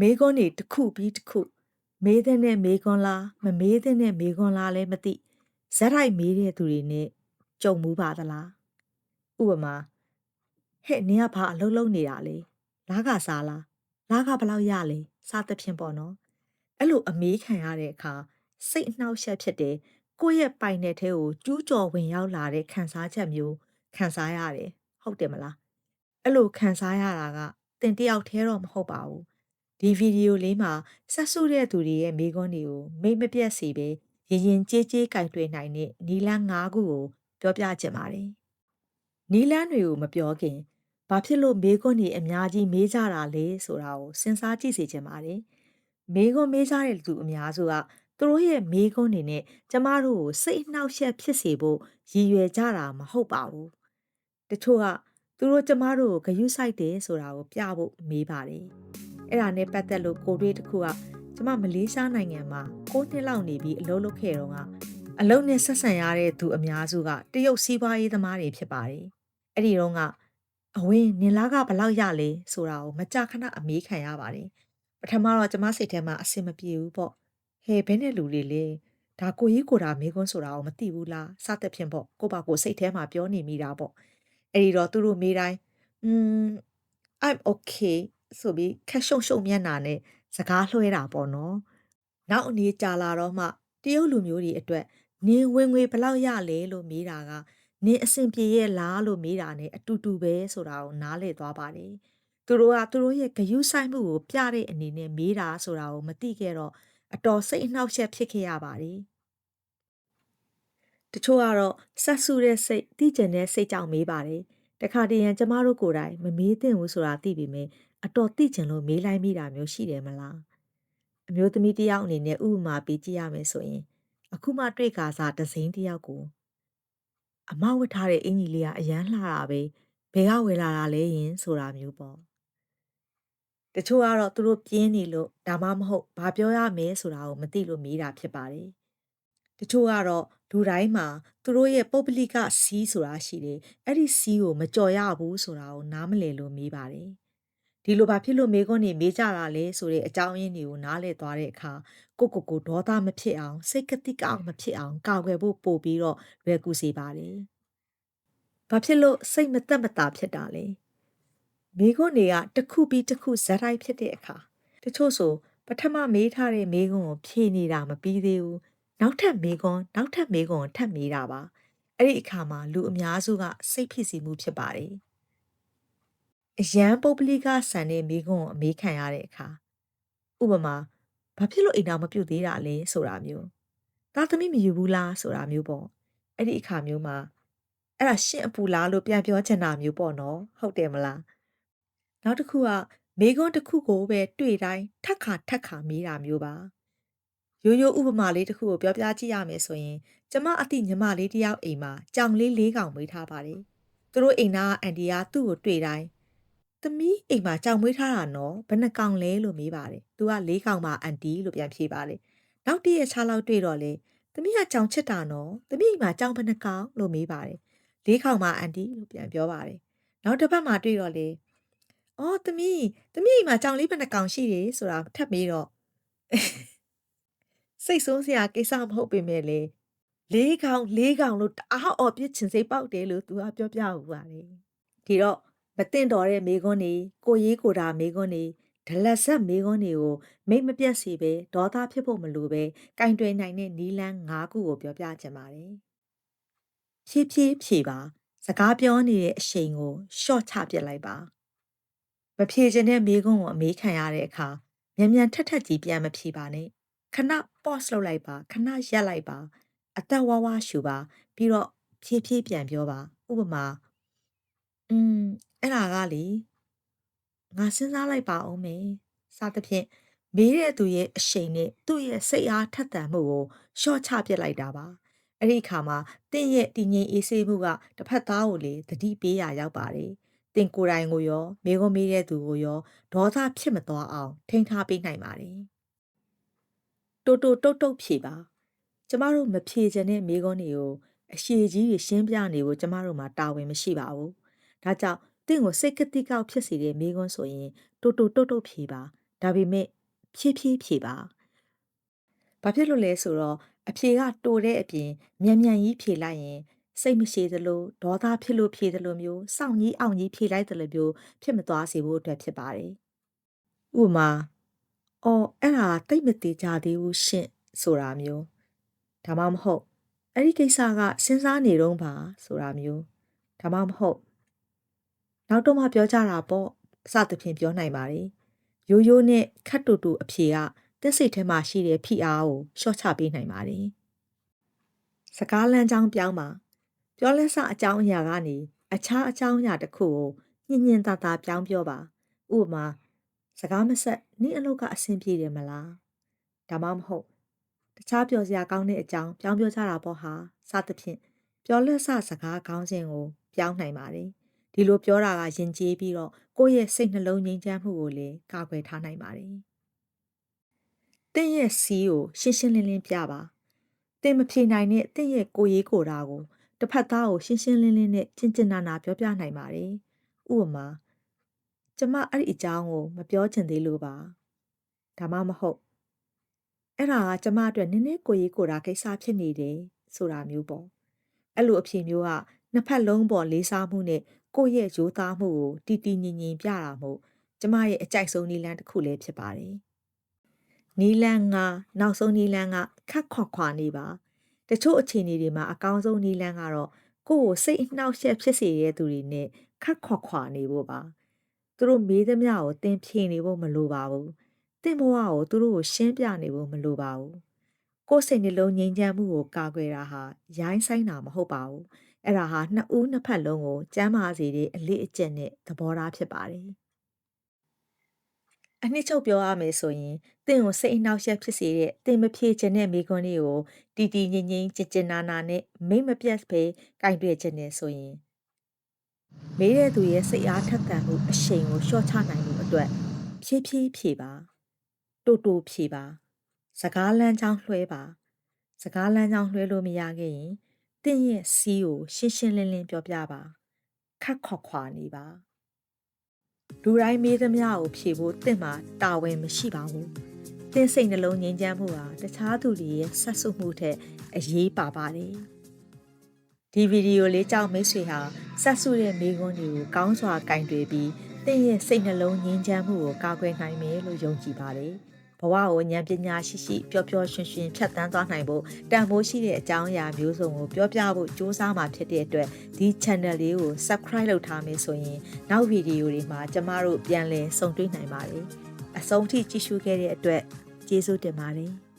မေးခွန်းတွေတစ်ခုပြီးတစ်ခုမေးတဲ့နဲ့မေးခွန်းလားမမေးတဲ့နဲ့မေးခွန်းလားလည်းမသိဇက်ထိုက်မေးတဲ့သူတွေနဲ့ကြုံမှုပါသလားဥပမာဟဲ့နင်ကဘာအလုပ်လုပ်နေတာလဲလားကစားလားလားကဘယ်လောက်ရလဲစသဖြင့်ပေါ့နော်အဲ့လိုအမေးခံရတဲ့အခါစိတ်အနှောက်အယှက်ဖြစ်တယ်ကိုယ့်ရဲ့ပိုင်တဲ့ထဲကိုကျူးကျော်ဝင်ရောက်လာတဲ့ခံစားချက်မျိုးခံစားရတယ်ဟုတ်တယ်မလားအဲ့လိုခံစားရတာကတင်တယောက်တည်းတော့မဟုတ်ပါဘူး ဒီဗီဒီယိုလေးမှာဆက်စုတဲ့သူတွေရဲ့မိကွန်းတွေကိုမိတ်မပြတ်စီပဲရင်ရင်ကြေးကြေးကင်တွေ့နိုင်တဲ့နီလန်း၅ခုကိုပြောပြချင်ပါတယ်နီလန်းတွေကိုမပြောခင်ဘာဖြစ်လို့မေးခွန်းတွေအများကြီးမေးကြတာလဲဆိုတာကိုစဉ်းစားကြည့်စေချင်ပါတယ်မေးခွန်းမေးကြတဲ့သူအများစုကသူတို့ရဲ့မေးခွန်းတွေနဲ့ကျမတို့ကိုစိတ်အနှောက်အယှက်ဖြစ်စေဖို့ရည်ရွယ်ကြတာမဟုတ်ပါဘူးတချို့ကသူတို့ကျမတို့ကိုဂယုစိုက်တယ်ဆိုတာကိုပြဖို့မေးပါတယ် အဲ့ဒါနဲ့ပတ်သက်လို့ကိုတွေးတစ်ခုကကျမမလေးရှားနိုင်ငံမှာ6နှစ်လောက်နေပြီးအလုပ်လုပ်ခဲ့တော့ကအလုပ်နဲ့ဆက်ဆံရတဲ့သူအများစုကတရုတ်စီးပွားရေးသမားတွေဖြစ်ပါတယ်အဲ့ဒီတော့ကအဝင်းနင်လားကဘလောက်ရလဲဆိုတာကိုမကြခဏအမေးခံရပါတယ်ပထမတော့ကျမစိတ်ထဲမှာအဆင်မပြေဘူးပေါ့ဟဲဘယ်နဲ့လူတွေလဲဒါကိုကြီးကိုတာမေးခွန်းဆိုတာကိုမသိဘူးလားစသဖြင့်ပေါ့ကိုပါကိုစိတ်ထဲမှာပြောနေမိတာပေါ့အဲ့ဒီတော့သူတို့မေးတိုင်းอืม I'm okay ဆိုပြီးခက်ရှုံရှုံမျက်နှာနဲ့စကားလွှဲတာပေါ့နော်နောက်အနေကြာလာတော့မှတရုတ်လူမျိုးတွေအတွက်နင်းဝင်ငွေဘလောက်ရလဲလို့မေးတာကနင်းအဆင်ပြေရဲ့လားလို့မေးတာနဲ့အတူတူပဲဆိုတာကိုနားလည်သွားပါတယ်သူတို့ကသူတို့ရဲ့ဂယုဆိုင်မှုကိုပြတဲ့အနေနဲ့မေးတာဆိုတာကိုမသိခဲ့တော့အတော်စိတ်အနှောက်အယှက်ဖြစ်ခဲ့ရပါတယ်တချို့ကတော့ဆက်စုတဲ့စိတ်တိကျင်တဲ့စိတ်ကြောင့်မေးပါတယ်တခါတည်းရန်ကျမတို့ကိုယ်တိုင်မမေးသင့်ဘူးဆိုတာသိပေမဲ့ အတော်သိကျင်လို့မေးလိုက်မိတာမျိုးရှိတယ်မလားအမျိုးသမီးတစ်ယောက်အနေနဲ့ဥပမာပေးကြည့်ရမယ်ဆိုရင် အခုမှတွေ့ကာစားဒဇိန်တစ်ယောက်ကိုအမဝတ်ထားတဲ့အင်ကြီးလေးကအရန်လှတာပဲဘယ်ကဝယ်လာတာလဲယင်ဆိုတာမျိုးပေါ့တချို့ကတော့သူတို့ပြင်းနေလို့ဒါမှမဟုတ်ဘာပြောရမလဲဆိုတာကိုမသိလို့မေးတာဖြစ်ပါတယ်တချို့ကတော့လူတိုင်းမှာသူတို့ရဲ့ပုဂ္ဂလိကစီးဆိုတာရှိတယ်အဲ့ဒီစီးကိုမကြော်ရဘူးဆိုတာကိုနားမလည်လို့မေးပါတယ် ဒီလိုဘာဖြစ်လို့မေးခွန်းတွေမေးကြတာလဲဆိုတဲ့အကြောင်းရင်းတွေကိုနားလည်သွားတဲ့အခါကိုကိုကိုဒေါသမဖြစ်အောင်စိတ်ကတိကအောင်မဖြစ်အောင်ကာကွယ်ဖို့ပို့ပြီးတော့လွယ်ကူစေပါတယ်ဘာဖြစ်လို့စိတ်မသက်မသာဖြစ်တာလဲမေးခွန်းတွေကတစ်ခုပြီးတစ်ခုဇက်တိုက်ဖြစ်တဲ့အခါတချို့ဆိုပထမမေးထားတဲ့မေးခွန်းကိုဖြေနေတာမပြီးသေးဘူးနောက်ထပ်မေးခွန်းနောက်ထပ်မေးခွန်းထပ်မေးတာပါအဲ့ဒီအခါမှာလူအများစုကစိတ်ဖြစ်စီမှုဖြစ်ပါတယ် အရန်ပုပ္ပလိကဆန်တဲ့မိခွန်းကိုအမေးခံရတဲ့အခါဥပမာဘာဖြစ်လို့အိမ်တော်မပြုတ်သေးတာလဲဆိုတာမျိုးသားသမီးမယူဘူးလားဆိုတာမျိုးပေါ့အဲ့ဒီအခါမျိုးမှာအဲ့ဒါရှင့်အပူလားလို့ပြန်ပြောချင်တာမျိုးပေါ့နော်ဟုတ်တယ်မလားနောက်တစ်ခုကမိခွန်းတစ်ခုကိုပဲတွေ့တိုင်းထက်ခါထက်ခါမေးတာမျိုးပါရိုးရိုးဥပမာလေးတစ်ခုကိုပြောပြကြည့်ရမယ်ဆိုရင်ကျမအတိညီမလေးတယောက်အိမ်မှာကြောင်လေးလေးကောင်မွေးထားပါတယ်သူတို့အိမ်သားအန်တီကသူ့ကိုတွေ့တိုင်း သမီးအိမ်မှာကြောင်မွေးထားတာနော်ဘယ်နှကောင်လဲလို့မေးပါတယ်သူကလေးကောင်ပါအန်တီလို့ပြန်ဖြေပါတယ်နောက်တည့်ရခြားလောက်တွေ့တော့လေသမီးကကြောင်ချစ်တာနော်သမီးအိမ်မှာကြောင်ဘယ်နှကောင်လို့မေးပါတယ်လေးကောင်ပါအန်တီလို့ပြန်ပြောပါတယ်နောက်တစ်ပတ်မှတွေ့တော့လေအော်သမီးသမီးအိမ်မှာကြောင်လေးဘယ်နှကောင်ရှိတယ်ဆိုတာထပ်မေးတော့စိတ်ဆိုးစရာကိစ္စမဟုတ်ပေမဲ့လေလေးကောင်လေးကောင်လို့တအားအော်ပြစ်ချင်စိတ်ပေါက်တယ်လို့သူကပြောပြဦးပါတယ်ဒီတော့ မတင်တော်တဲ့မိကွန်းတွေကိုရေးကိုတာမိကွန်းတွေဒလက်ဆက်မိကွန်းတွေကိုမိတ်မပြတ်စီပဲဒေါသဖြစ်ဖို့မလိုပဲကင်တွယ်နိုင်တဲ့နီလန်း၅ခုကိုပြောပြချင်ပါတယ်ဖြည်းဖြည်းဖြည်ပါစကားပြောနေတဲ့အရှိန်ကိုရှော့ချပစ်လိုက်ပါမဖြေခြင်းတဲ့မိကွန်းကိုအမေးခံရတဲ့အခါမြန်မြန်ထက်ထက်ကြီးပြန်မဖြေပါနဲ့ခဏ pause လုပ်လိုက်ပါခဏရပ်လိုက်ပါအသက်ဝါးဝါရှူပါပြီးတော့ဖြည်းဖြည်းပြန်ပြောပါဥပမာอืม အဲ့ဒါကလေငါစဉ်းစားလိုက်ပါဦးမယ်စသဖြင့်မေးတဲ့သူရဲ့အရှိန်နဲ့သူ့ရဲ့စိတ်အားထက်သန်မှုကိုရှော့ချပစ်လိုက်တာပါအဲ့ဒီအခါမှာတင့်ရဲ့တည်ငြိမ်အေးဆေးမှုကတစ်ဖက်သားကိုလေတတိပေးရရောက်ပါတယ်တင်ကိုယ်တိုင်ကိုရောမိကုံးမေးတဲ့သူကိုရောဒေါသဖြစ်မသွားအောင်ထိန်းထားပေးနိုင်ပါတယ်တိုတိုတုတ်တုတ်ဖြေပါကျမတို့မဖြေချင်တဲ့မိကုံးတွေကိုအရှိကြီးတွေရှင်းပြနေဖို့ကျမတို့မှာတာဝန်မရှိပါဘူးဒါကြောင့် တင့်ကိုစိတ်ကတိကောက်ဖြစ်စေတဲ့မိကွန်းဆိုရင်တိုတိုတုတ်တုတ်ဖြေပါဒါပေမဲ့ဖြည်းဖြည်းဖြေပါ။ဘာဖြစ်လို့လဲဆိုတော့အဖြေကတိုတဲ့အပြင်မြန်မြန်ကြီးဖြေလိုက်ရင်စိတ်မရှိသလိုဒေါသဖြစ်လို့ဖြေသလိုမျိုးစောင့်ကြီးအောင်ကြီးဖြေလိုက်သလိုမျိုးဖြစ်မသွားစေဖို့အတွက်ဖြစ်ပါတယ်။ဥပမာအော်အဲ့ဒါတိတ်မသေးကြသေးဘူးရှင့်ဆိုတာမျိုးဒါမှမဟုတ်အဲ့ဒီကိစ္စကစဉ်းစားနေတော့ပါဆိုတာမျိုးဒါမှမဟုတ် နောက်တော့မှပြောကြတာပေါ့အစသဖြင့်ပြောနိုင်ပါတယ်ရိုးရိုးနဲ့ခတ်တူတူအဖြေကတက်စိတ်ထဲမှာရှိတဲ့ဖိအားကိုရှော့ချပေးနိုင်ပါတယ်စကားလမ်းကြောင်းပြောင်းပါပြောလက်စအကြောင်းအရာကနေအခြားအကြောင်းအရာတစ်ခုကိုညင်ညင်သာသာပြောင်းပြောပါဥပမာစကားမဆက်နင့်အလုပ်ကအဆင်ပြေတယ်မလားဒါမှမဟုတ်တခြားပြောစရာကောင်းတဲ့အကြောင်းပြောင်းပြောကြတာပေါ့ဟာစသဖြင့်ပြောလက်စစကားကောင်းခြင်းကိုပြောင်းနိုင်ပါတယ် ဒီလိုပြောတာကယဉ်ကျေးပြီးတော့ကိုယ့်ရဲ့စိတ်နှလုံးငြိမ်းချမ်းမှုကိုလည်းကာကွယ်ထားနိုင်ပါတယ်။တင့်ရဲ့စီးကိုရှင်းရှင်းလင်းလင်းပြပါ။တင်မဖြေနိုင်တဲ့တင့်ရဲ့ကိုရေးကိုတာကိုတစ်ဖက်သားကိုရှင်းရှင်းလင်းလင်းနဲ့ကျင်ကျင်နာနာပြောပြနိုင်ပါတယ်။ဥပမာကျမအဲ့ဒီအကြောင်းကိုမပြောချင်သေးလို့ပါ။ဒါမှမဟုတ်အဲ့ဒါကကျမအတွက်နည်းနည်းကိုရေးကိုတာကိစ္စဖြစ်နေတယ်ဆိုတာမျိုးပေါ့။အဲ့လိုအဖြေမျိုးကနှစ်ဖက်လုံးပေါ်လေးစားမှုနဲ့ ကိုယ့်ရဲ့ရိုးသားမှုကိုတီတီငင်ငင်ပြတာမို့ကျမရဲ့အကြိုက်ဆုံးနီလန်းတစ်ခုလည်းဖြစ်ပါတယ်။နီလန်းကနောက်ဆုံးနီလန်းကခက်ခွာခွာနေပါတချို့အခြေအနေတွေမှာအကောင်းဆုံးနီလန်းကတော့ကိုယ့်ကိုစိတ်အနှောက်အယှက်ဖြစ်စေတဲ့သူတွေနဲ့ခက်ခွာခွာနေဖို့ပါသူတို့မေးသမျှကိုတင်ဖြေနေဖို့မလိုပါဘူးတင့်ဘဝကိုသူတို့ကိုရှင်းပြနေဖို့မလိုပါဘူးကိုယ်စိတ်နှလုံးငြိမ်းချမ်းမှုကိုကာကွယ်တာဟာရိုင်းဆိုင်တာမဟုတ်ပါဘူး အဲ့ဒါဟာနှစ်ဦးနှစ်ဖက်လုံးကိုကျမ်းမာစေတဲ့အလေးအကျင့်နဲ့သဘောထားဖြစ်ပါတယ်အနှစ်ချုပ်ပြောရမယ်ဆိုရင်တင့်ကိုစိတ်အနှောက်အယှက်ဖြစ်စေတဲ့တင်မဖြေခြင်းတဲ့မိခွန်းလေးကိုတီတီငိမ့်ငိမ့်ကြင်ကြင်နာနာနဲ့မိမ့်မပြတ်ပဲကင်တွေ့ခြင်းနဲ့ဆိုရင်မေးတဲ့သူရဲ့စိတ်အားထက်သန်မှုအရှိန်ကိုလျှော့ချနိုင်မှုအတွက်ဖြည်းဖြည်းဖြေပါတူတူဖြေပါ စကားလမ်းကြောင်းလွှဲပါ စကားလမ်းကြောင်းလွှဲလို့မရခဲ့ရင် တင့်ရဲ့စီးကိုရှင်းရှင်းလင်းလင်းပြောပြပါခက်ခွာခွာနေပါလူတိုင်းမေးသမျှကိုဖြေဖို့တင့်မှာတာဝန်မရှိပါဘူးတင့်စိတ်နှလုံးငြိမ်းချမ်းမှုဟာတခြားသူတွေရဲ့ဆက်စုမှုထက်အရေးပါပါတယ်ဒီဗီဒီယိုလေးကြောင့်မိတ်ဆွေဟာဆက်စုတဲ့မိကွန်းတွေကိုကောင်းစွာကင်တွယ်ပြီးတင့်ရဲ့စိတ်နှလုံးငြိမ်းချမ်းမှုကိုကာကွယ်နိုင်မယ်လို့ယုံကြည်ပါတယ်။ ဘဝကိုဉာဏ်ပညာရှိရှိပျော်ပျော်ရွှင်ရွှင်ဖြတ်သန်းသွားနိုင်ဖို့တန်ဖိုးရှိတဲ့အကြောင်းအရာမျိုးစုံကိုပြောပြဖို့ကြိုးစားမှာဖြစ်တဲ့အတွက်ဒီ channel လေးကို subscribe လုပ်ထားမယ်ဆိုရင်နောက်ဗီဒီယိုတွေမှာကျမတို့ပြန်လည်ဆုံတွေ့နိုင်ပါတယ်အဆုံးထိကြည့်ရှုခဲ့တဲ့အတွက်ကျေးဇူးတင်ပါတယ်